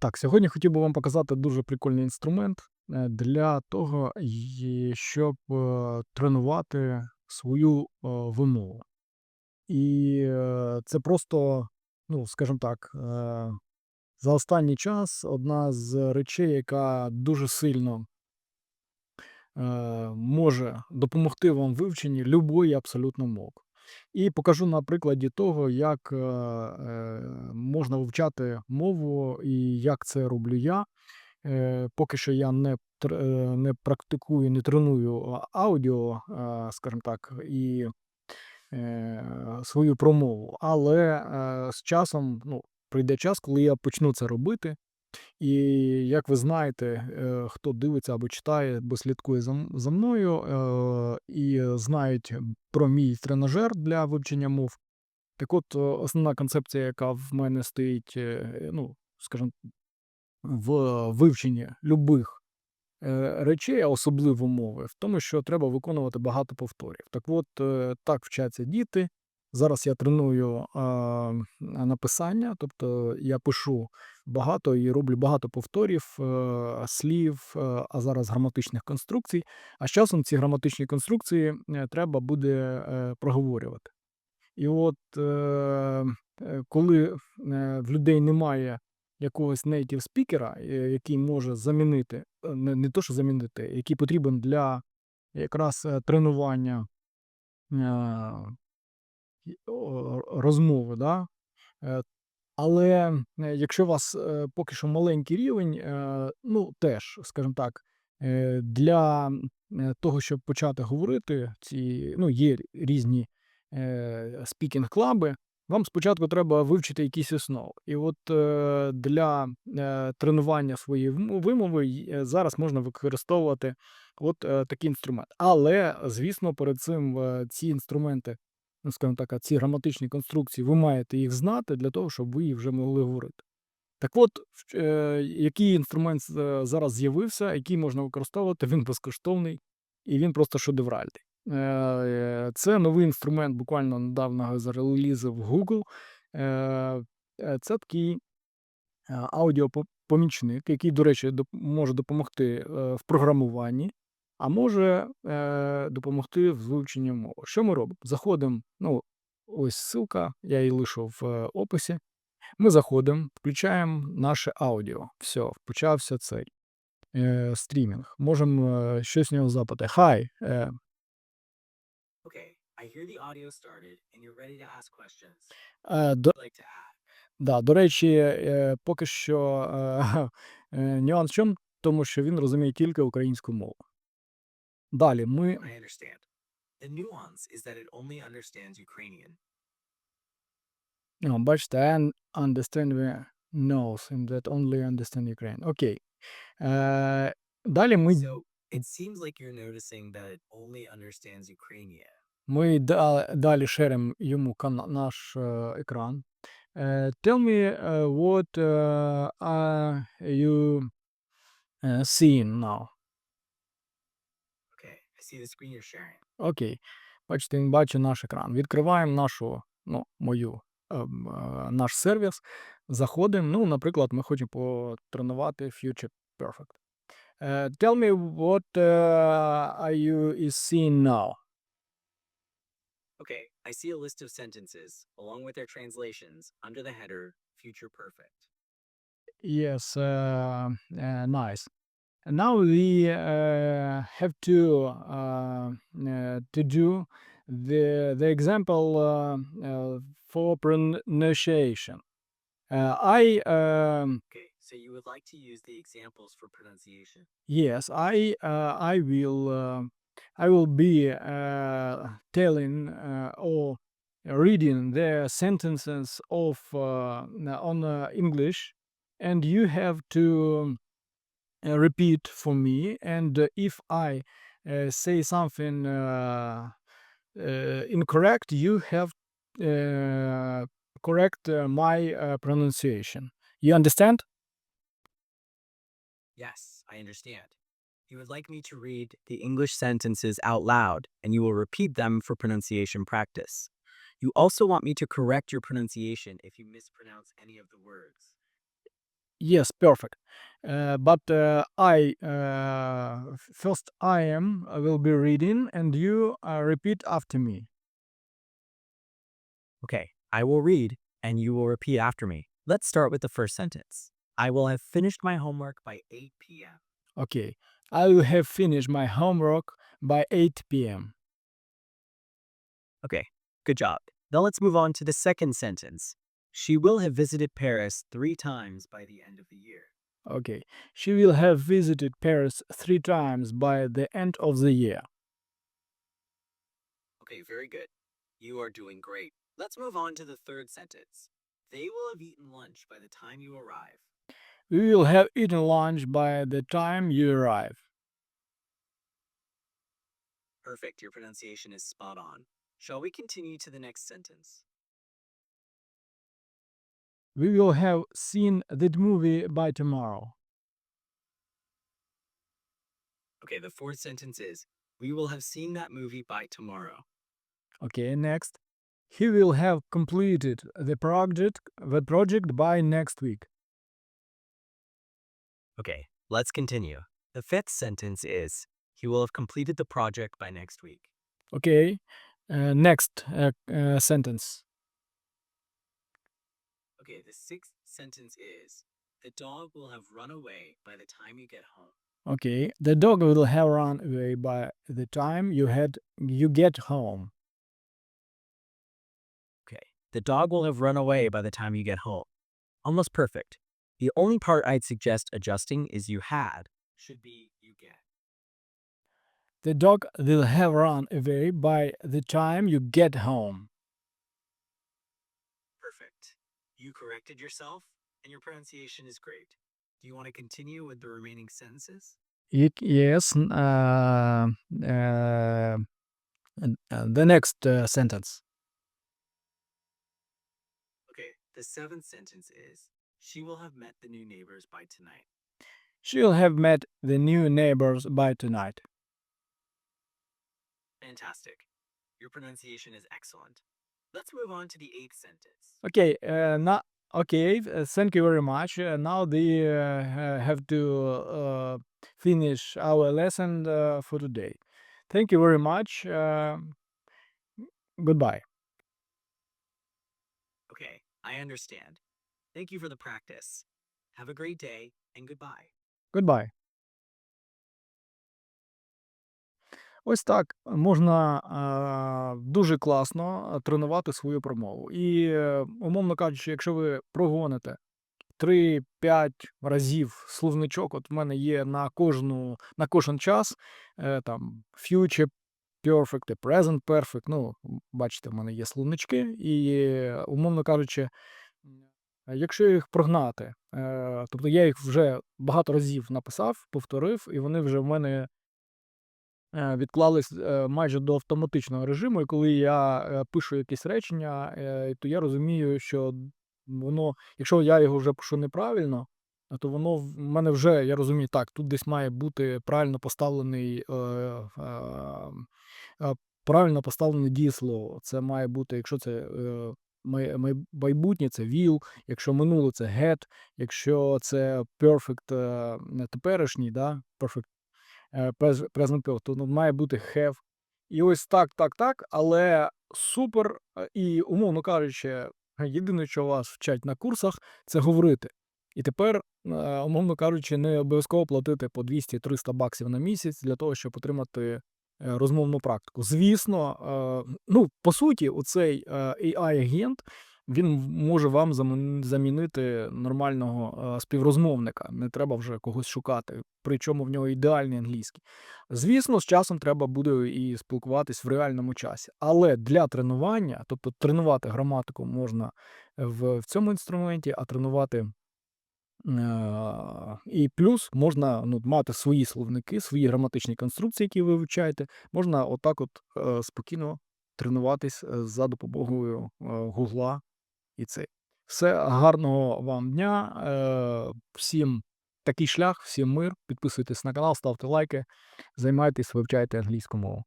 Так, сьогодні хотів би вам показати дуже прикольний інструмент е, для того, щоб е, тренувати свою е, вимову. І це просто, ну, скажімо так, за останній час одна з речей, яка дуже сильно може допомогти вам в вивченні любої абсолютно мови. І покажу на прикладі того, як е, е, можна вивчати мову і як це роблю я. Е, поки що я не, не практикую, не треную аудіо, скажімо так, і свою промову. Але з часом ну, прийде час, коли я почну це робити. І як ви знаєте, е, хто дивиться або читає, або слідкує за, мною, е, і знають про мій тренажер для вивчення мов. Так от, е, основна концепція, яка в мене стоїть, е, ну, скажімо, в вивченні любих е, речей, а особливо мови, в тому, що треба виконувати багато повторів. Так от, е, так вчаться діти. Зараз я треную а, написання, тобто я пишу багато і роблю багато повторів, е, слів, е, а зараз граматичних конструкцій. А з часом ці граматичні конструкції е, треба буде проговорювати. І от коли в людей немає якогось native спікера, який може замінити, не, то, що замінити, який потрібен для якраз тренування розмови, да? Е, але е, якщо у вас е, поки що маленький рівень, ну теж, скажімо так, для того, щоб почати говорити, ці, ну, є різні спікінг-клаби, вам спочатку треба вивчити якісь основи. І от для тренування своєї вимови зараз можна використовувати от такий інструмент. Але, звісно, перед цим ці інструменти скажімо так, ці граматичні конструкції, ви маєте їх знати для того, щоб ви їх вже могли говорити. Так от, е, який інструмент зараз з'явився, який можна використовувати, він безкоштовний і він просто шедевральний. Е, е, Це новий інструмент, буквально недавно зарелізив Google. Е, е, Це такий е, аудіопомічник, який, до речі, може допомогти е, в програмуванні, а може е, допомогти в вивченні мови. Що ми робимо? Заходимо, ну, ось ссылка, я її лишу в е, описі. Ми заходимо, включаємо наше аудіо. Все, почався цей е, стрімінг. Можемо е, щось з нього запитати. Хай, е, Okay, I hear the audio started and you're ready to ask questions. е, до, I'd like to add. да, до речі, е, поки що е, е, нюанс в чому? Тому що він розуміє тільки українську мову. Далі ми I understand. The nuance is that it only understands Ukrainian. О, бачите, I understand the knows and that only understand Ukraine. Окей. Е, далі ми, So it seems like you're noticing that it only understands Ukrainian. ми да, далі шеримо йому кана- наш е, екран. Е, tell me uh, what uh, are you uh, seeing now? Okay, I see the screen you're sharing. Окей. Бачите, він бачить наш екран. Відкриваємо нашу, ну, мою, ем, е, наш сервіс. Заходимо. Ну, наприклад, ми хочемо потренувати Future Perfect. Е, tell me what uh, are you is seeing now? Okay, I see a list of sentences along with their translations under the header Future Perfect. Yes, uh, uh, nice. Now we uh, have to uh, uh, to do the the example uh, uh, for pronunciation. Uh, I um, Okay, so you would like to use the examples for pronunciation. yes, I uh, I will uh, I will be uh, telling uh, or reading the sentences of uh, on uh, English, and you have to repeat for me. And uh, if I uh, say something uh, uh, incorrect, you have uh, correct uh, my uh, pronunciation. You understand? Yes, I understand. You would like me to read the English sentences out loud, and you will repeat them for pronunciation practice. You also want me to correct your pronunciation if you mispronounce any of the words. Yes, perfect. Uh, but uh, I uh, first I am I will be reading and you uh, repeat after me. Okay, I will read and you will repeat after me. Let's start with the first sentence. I will have finished my homework by 8 p.m. Okay. I will have finished my homework by 8 p.m. Okay, good job. Now let's move on to the second sentence. She will have visited Paris three times by the end of the year. Okay. She will have visited Paris three times by the end of the year. Okay, very good. You are doing great. Let's move on to the third sentence. They will have eaten lunch by the time you arrive. We will have eaten lunch by the time you arrive. Perfect, your pronunciation is spot on. Shall we continue to the next sentence? We will have seen that movie by tomorrow. Okay, the fourth sentence is We will have seen that movie by tomorrow. Okay, next. He will have completed the project the project by next week. Okay, let's continue. The fifth sentence is He will have completed the project by next week. Okay. Uh, next uh, uh, sentence. Okay, the sixth sentence is The dog will have run away by the time you get home. Okay. The dog will have run away by the time you had you get home. Okay, the dog will have run away by the time you get home. Almost perfect. The only part I'd suggest adjusting is you had should be you get. The dog will have run away by the time you get home. Perfect. You corrected yourself and your pronunciation is great. Do you want to continue with the remaining sentences? Y- yes. Uh, uh, and- uh, the next uh, sentence. Okay, the seventh sentence is She will have met the new neighbors by tonight. She'll have met the new neighbors by tonight. Fantastic. Your pronunciation is excellent. Let's move on to the eighth sentence. Okay, uh, now, okay, uh, thank you very much. Uh, now they uh, have to uh, finish our lesson uh, for today. Thank you very much. Uh, goodbye. Okay, I understand. Thank you for the practice. Have a great day and goodbye. Goodbye. Ось так можна дуже класно тренувати свою промову. І, е, умовно кажучи, якщо ви прогоните 3-5 разів словничок, от в мене є на кожну на кожен час е, там future perfect, present perfect. Ну, бачите, в мене є словнички, і, е, умовно кажучи, якщо їх прогнати, тобто я їх вже багато разів написав, повторив, і вони вже в мене відклались е, майже до автоматичного режиму. І коли я е, пишу якесь речення, е, то я розумію, що воно, якщо я його вже пишу неправильно, то воно в мене вже, я розумію, так, тут десь має бути правильно поставлений, е, е, е, правильно поставлене дієслово. Це має бути, якщо це е, май- май- майбутнє, це will, якщо минуле, це get, якщо це perfect е, теперішній, да, perfect е, present то ну, має бути have. І ось так, так, так, але супер, е, і умовно кажучи, єдине, що вас вчать на курсах, це говорити. І тепер, е, умовно кажучи, не обов'язково платити по 200-300 баксів на місяць для того, щоб отримати розмовну практику. Звісно, ну, по суті, оцей AI-агент він може вам замінити нормального е, співрозмовника. Не треба вже когось шукати, причому в нього ідеальний англійський. Звісно, з часом треба буде і спілкуватись в реальному часі. Але для тренування, тобто тренувати граматику можна в, в цьому інструменті, а тренувати. е, І плюс можна ну, мати свої словники, свої граматичні конструкції, які ви вивчаєте. Можна отак от е, спокійно тренуватись за допомогою Гугла і це. Все гарного вам дня. Е, всім такий шлях, всім мир. Підписуйтесь на канал, ставте лайки, займайтесь, вивчайте англійську мову.